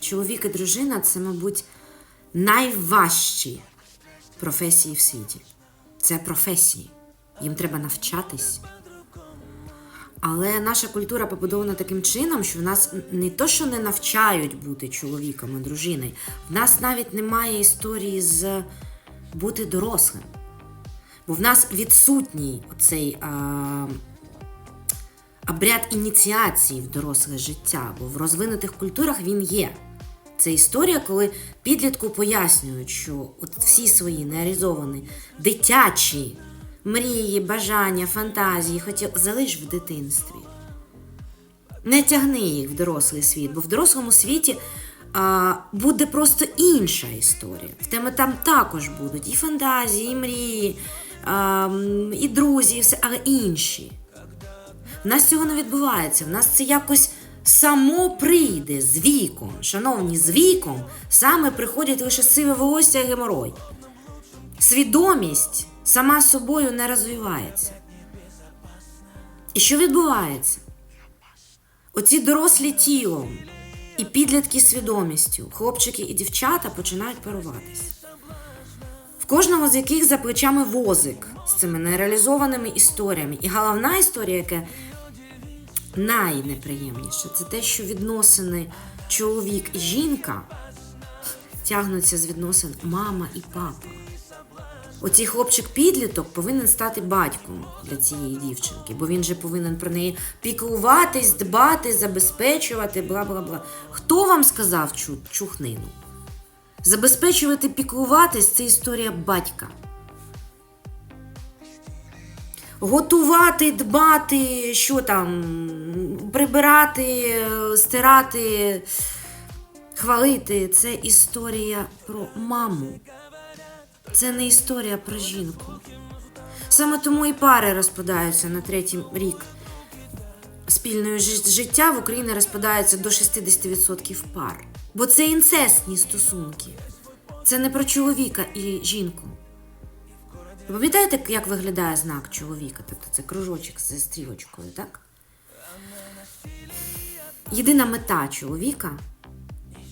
Чоловік і дружина це, мабуть, найважчі професії в світі. Це професії. Їм треба навчатись. Але наша культура побудована таким чином, що в нас не то, що не навчають бути чоловіком і дружиною, в нас навіть немає історії з бути дорослим. Бо в нас відсутній оцей а, обряд ініціації в доросле життя, бо в розвинутих культурах він є. Це історія, коли підлітку пояснюють, що от всі свої нереалізовані дитячі мрії, бажання, фантазії хотів залиш в дитинстві. Не тягни їх в дорослий світ, бо в дорослому світі а, буде просто інша історія. В тебе там також будуть і фантазії, і мрії, а, і друзі, і все, але інші. В нас цього не відбувається. В нас це якось само прийде з віком. Шановні, з віком саме приходять лише сиве волосся і геморой. Свідомість сама собою не розвивається. І що відбувається? Оці дорослі тілом і підлітки свідомістю, хлопчики і дівчата починають паруватись. В кожного з яких за плечами возик з цими нереалізованими історіями. І головна історія, яка найнеприємніше, це те, що відносини чоловік і жінка тягнуться з відносин мама і папа. Оцей хлопчик-підліток повинен стати батьком для цієї дівчинки, бо він же повинен про неї піклуватись, дбати, забезпечувати, бла бла бла. Хто вам сказав чухнину? Забезпечувати, піклуватись це історія батька. Готувати, дбати, що там, прибирати, стирати, хвалити це історія про маму. Це не історія про жінку. Саме тому і пари розпадаються на третій рік спільного жи- життя в Україні розпадається до 60% пар. Бо це інцестні стосунки. Це не про чоловіка і жінку. Ви пам'ятаєте, як виглядає знак чоловіка? Тобто це кружочок зі стрілочкою, так? Єдина мета чоловіка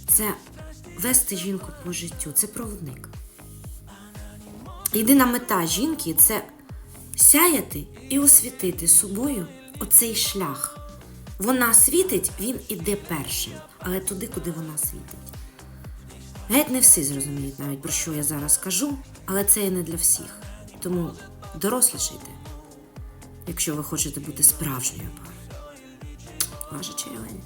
це вести жінку по життю. Це проводник. Єдина мета жінки це сяяти і освітити собою оцей шлях. Вона світить, він іде першим, але туди, куди вона світить. Геть не всі зрозуміють навіть про що я зараз кажу, але це і не для всіх. Тому дорослішайте, якщо ви хочете бути справжньою парою. Ваша черевень.